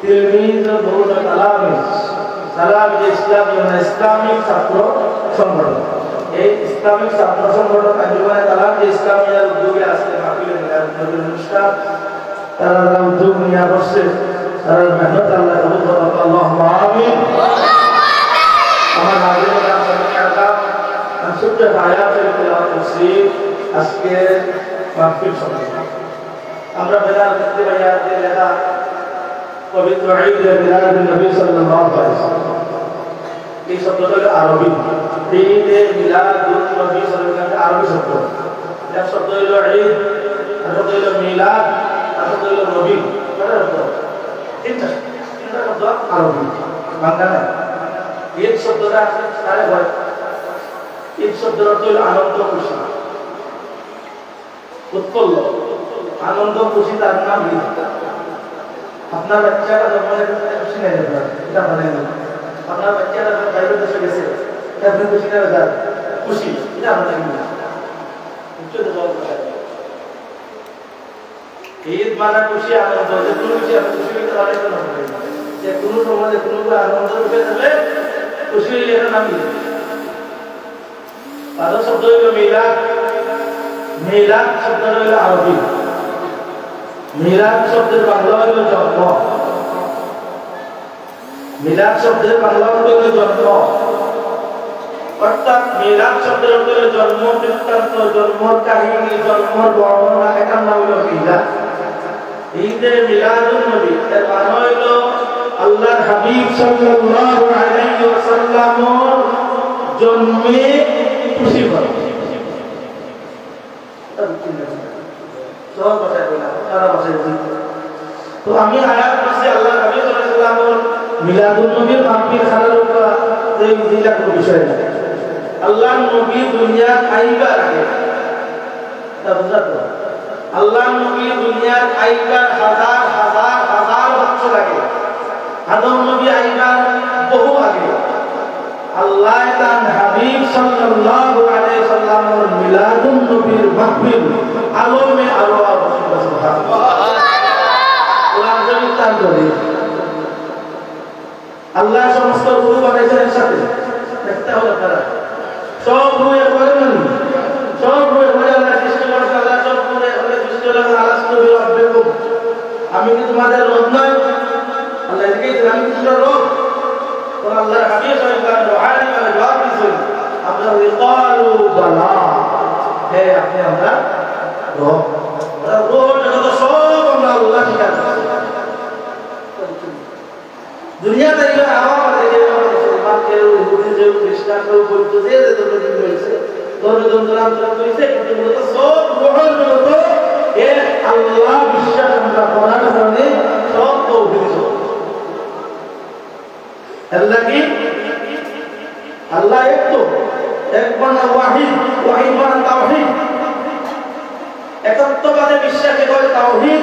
তিলমিজ বহুত তালামিজ তালামিজ ইসলামী মানে ইসলামিক ছাত্র সংগঠন। এই ইসলামিক ছাত্র সংগঠন আঞ্জুমানে তালামিজ ইসলামিয়ার উদ্যোগে আজকে মাহফিলে নবীর অনুষ্ঠান। তারা যারা উদ্যোগ নিয়ে বসছে। তারা মেহনত আল্লাহ কবুল করুন আল্লাহুম্মা আমিন। আমার নাজির নাম সরকার আমি ছোট্ট একটা আয়াত থেকে তেলাওয়াত করছি। আজকে মাহফিল সম্পর্কে আমরা বেলাল করতে পারি আয়াতে লেখা পবিত্র ঈদ মিলাদ নবী সাল্লাল্লাহু আলাইহি ওয়াসাল্লাম এই শব্দটা আরবি। ঈদ মিলাদুন নবী সাল্লাল্লাহু আলাইহি আরবি শব্দ। এক শব্দ হলো ঈদ আর শব্দ হলো মিলাদ আর শব্দ হলো নবী। কয়টা শব্দ। তিনটা তিনটা শব্দ আরবি। বাংলা ঈদ শব্দটা কারে হয়। ঈদ শব্দের অর্থ হলো আনন্দ খুশি। উৎপল্ল আনন্দ খুশি তার নাম ঈদ। আপনার বাচ্চাটা যখন নেই আপনার এটা মানে আপনার বাচ্চাটা যখন বাইরে দেশে গেছে আপনি খুশি নেই যার খুশি, এটা আপনার না। ঈদ মানে খুশি, আনন্দ যে কোনো খুশি আপনি খুশি হইতে পারেন না। যে কোনো সমাজে কোনো আনন্দ রূপে খুশি হইলে এটা নাম ঈদ আর শব্দ হইল শব্দ হইল আরবি। মিলাদ শব্দের বাংলা হইল জন্ম। মিলাদ শব্দের বাংলা অর্থ হইল জন্ম। অর্থাৎ মিলাদ শব্দের অর্থ হইল জন্ম, বৃত্তান্ত, জন্মর কাহিনী, জন্মর বর্ণনা এটার নাম হইল মিলাদ। ঈদে মিলাদুন নবী, এর মানে হইল আল্লাহর হাবিব সাল্লাল্লাহু আলাইহি ওয়াসাল্লামর জন্মে খুশি হয় তো আমি আয়াত করছি আল্লাহ নবী সাল্লাল্লাহু মিলাদুন নবীর মাহফিল খানার উপর এই দিলা কোনো বিষয় না আল্লাহ নবী দুনিয়া আইবার আগে, তা বুঝা তো আল্লাহ নবী দুনিয়ার আইবার হাজার হাজার হাজার বছর আগে, আদম নবী আইবার বহু আগে, আল্লাহ তান হাবিব সাল্লাল্লাহু আলাইহি সাল্লামের মিলাদুন নবীর মাহফিল আলমে আলো সুবহানাল্লাহ তার করে। আল্লাহ সমস্ত রূপ বানাইছেন একসাথে। দেখতে হবে তারা। সব রূপ একবারে মানি সব রূপ একবারে আল্লাহ সৃষ্টি করেছে, আল্লাহ সব রূপ একবারে সৃষ্টি করেছে আল্লাহ নবী রব্বিকুম। আমি কি তোমাদের রব নয় আল্লাহ এদিকে আমি কি তোমার রব? তখন আল্লাহর হাবিব সাল্লাল্লাহু রুহানি মানে জবাব দিয়েছেন আমরা ইকালু বালা। হে আপনি আমরা রব। রব জগৎ সব আমরা আল্লাহ স্বীকার করছি দুনিয়া থেকে আমার মানে মুসলমান কেউ হিন্দু কেউ খ্রিস্টান কেউ যে যে রয়েছে মূলত সব গ্রহণ মূলত আল্লাহ বিশ্বাস আমরা করার কারণে সব আল্লাহ কি? আল্লাহ এক তো, এক মানে ওয়াহিদ ওয়াহিদ মানে তাওহীদ। একত্ববাদে বিশ্বাসে করে তাওহীদ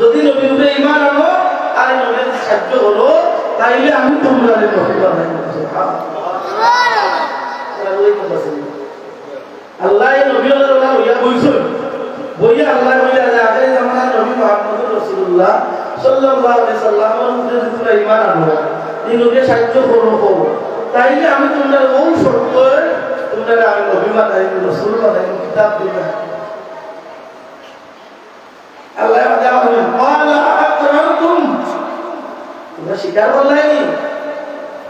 যদি নবীর ইমান আনো, আর নবীর সাহায্য হলো, তাইলে আমি তোমরা নবী বইয়া আল্লাহ নবী আমি তোমরা তোমরা আমি নবী বানাই রাসূল বানাই কিতাব দিবা আল্লাহ দেওয়া হলেন ওয়ালা আকরারতুম তোমরা স্বীকার করলাই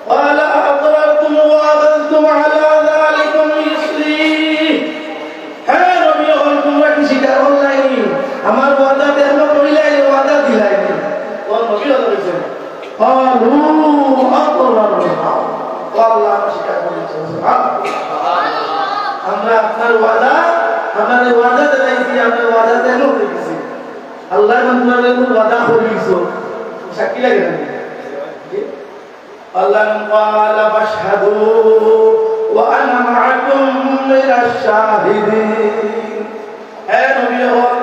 ওয়ালা আকরারতুম ওয়া আদালতুম আলা যালিকুম ইসলি হ্যাঁ নবী হল তোমরা কি স্বীকার করলাই আমার ওয়াদা দেহ করিলাই ওয়াদা দিলাই ও নবী হল হইছে قالوا أقررنا والله স্বীকার করেছে আমরা আপনার ওয়াদা আমাদের ওয়াদা দেখাইছি আমরা ওয়াদা দেন ইমানের ওয়াদা করিছো সাক্ষী লাগে না আল্লাহ قال فاشهدوا وانا معكم من الشاهدين হে নবী হল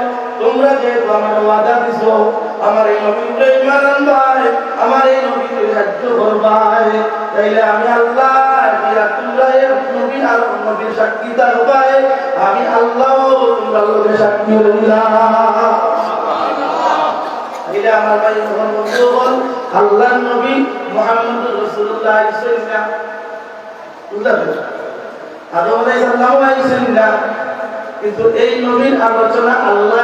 তোমরা যে আমার ওয়াদা দিছো আমার এই নবীকে ইমান আনবাই আমার এই নবীকে সাহায্য করবাই তাইলে আমি আল্লাহ ইয়া তোমরা এই নবী আর নবীর সাক্ষী থাকবাই আমি আল্লাহ, তোমরা সাক্ষী আমার ভাই বল নবী মুহাম্মদ আলাইহিস কিন্তু এই নবীর আলোচনা আল্লাহ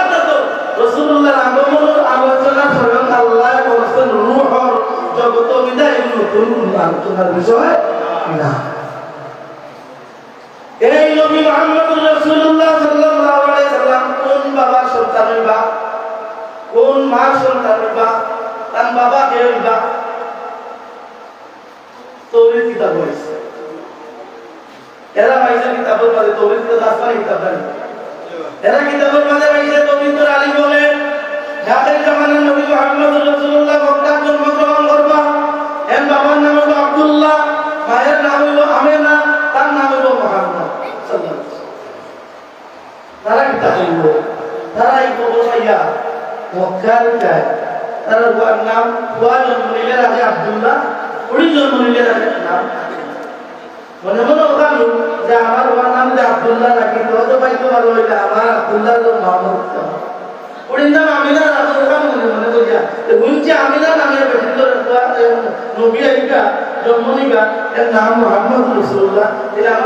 আলোচনার বিষয়? না। এই নবী মুহাম্মদ রাসূলুল্লাহ সাল্লাল্লাহু আলাইহি সাল্লাম কোন বাবার সন্তান হইবা কোন মার সন্তান হইবা তার বাবা কে কিতাব হইছে এরা কিতাবের তো আসমানি কিতাব এরা কিতাবের আলী বলে, যাদের জামানার নবী রাসূলুল্লাহ মক্কা জন্মগ্রহণ করবা হলো আব্দুল্লাহ মায়ের নাম হলো আমেনা, তার নাম হলো মুহাম্মদ। তারা কিতাব হইল তারা এই কবর মক্কার যায়। তার নাম বুয়া জন্ম নিলে রাজা আব্দুল্লাহ উনি জন্ম নিলে রাজা নাম মনে মনে ওখানে যে আমার ওর নাম যে আব্দুল্লাহ রাখি তো তো পাইতে পারো হইলে আমার আব্দুল্লাহ তো মোহাম্মদ ওর নাম আমিনা রাখো ওখানে মনে মনে তো গুনছে আমিনা নামের নবী আইকা জন্ম নিবা এর নাম মোহাম্মদ রসুল্লাহ।